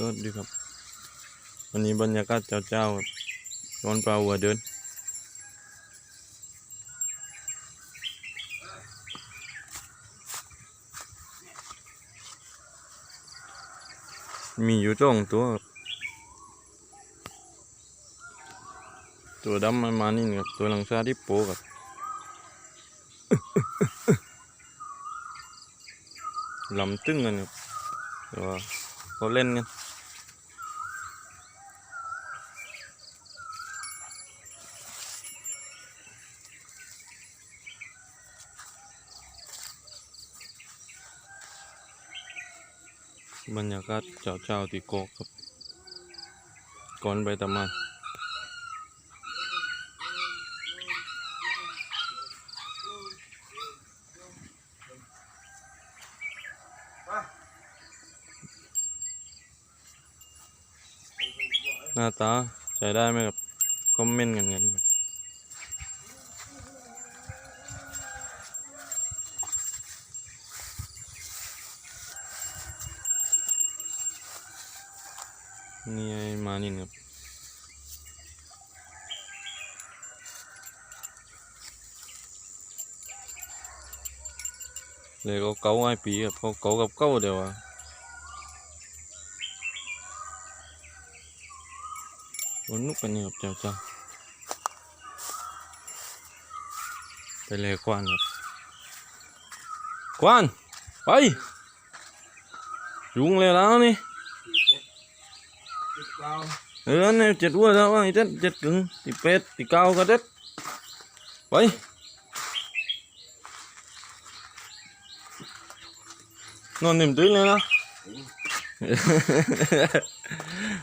ก็ดีครับ วันนี้บรรยากาศเจ้าๆครับร้อนปลาหัวเดินมีอยู่สองตัว ตัวดำมันมานี่ครับตัวหลังซาที่โปครับลำตึ้งกันครับแต่ว่าเขาเล่นกัน บรรยากาศเจ้าๆที่โกกครับ ก่อนไปตะมันหน้าตาใช้ได้ไหมครับคอมเมนต์กันกันครับ นี่ไอ้มานินครับเลย có cấu ai phí gặp có cấu gặp câu đều à muốn lúc anh gặp chào chào ไปเลยควานครับควานไปยุง เลยแล้วนี่เออเนี่ยเจ็ดวัวแล้วว่าไอ้เจ็ดเจ็ดกึ่งติเป็ดติเก้าก็เด็ดไปนอนนิ่มตื้นเลยนะ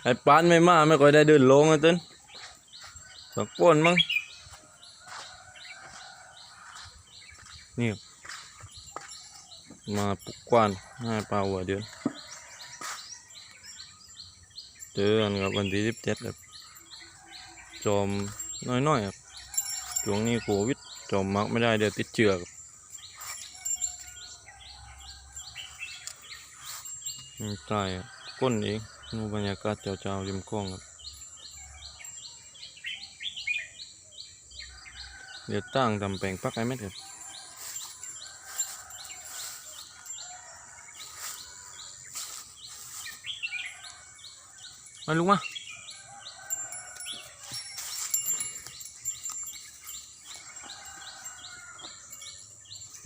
ไอ้ปานไม่มาไม่ค่อยได้เดินลงอะตึ้นสักคนมั้งนี่ครับมาปลุกกวานให้ปลาหัวเดือน เจอกันครับวันที่สิบเจ็ดครับจอมน้อยๆครับช่วงนี้โควิดจอมมักไม่ได้เดี๋ยวติดเชื้อครับใช่ครับก้นเองนูบรรยากาศเจ้าๆริมคลองครับเดี๋ยวตั้งทำแปลงปักไอ้เม็ดครับ มาลุกมา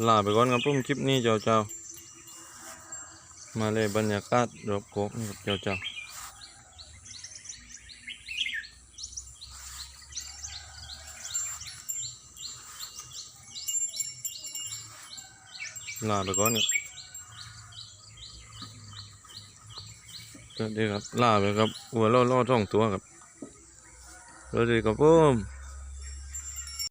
ลาไปก่อนครับผมคลิปนี้เจ้าเจ้าๆมาเลยบรรยากาศรอบโคกนี่ครับเจ้าเจ้าลาไปก่อนครับ ก็ดีครับลาไปครับหัวล่อล่อท่องตัวครับสวัสดีครับผม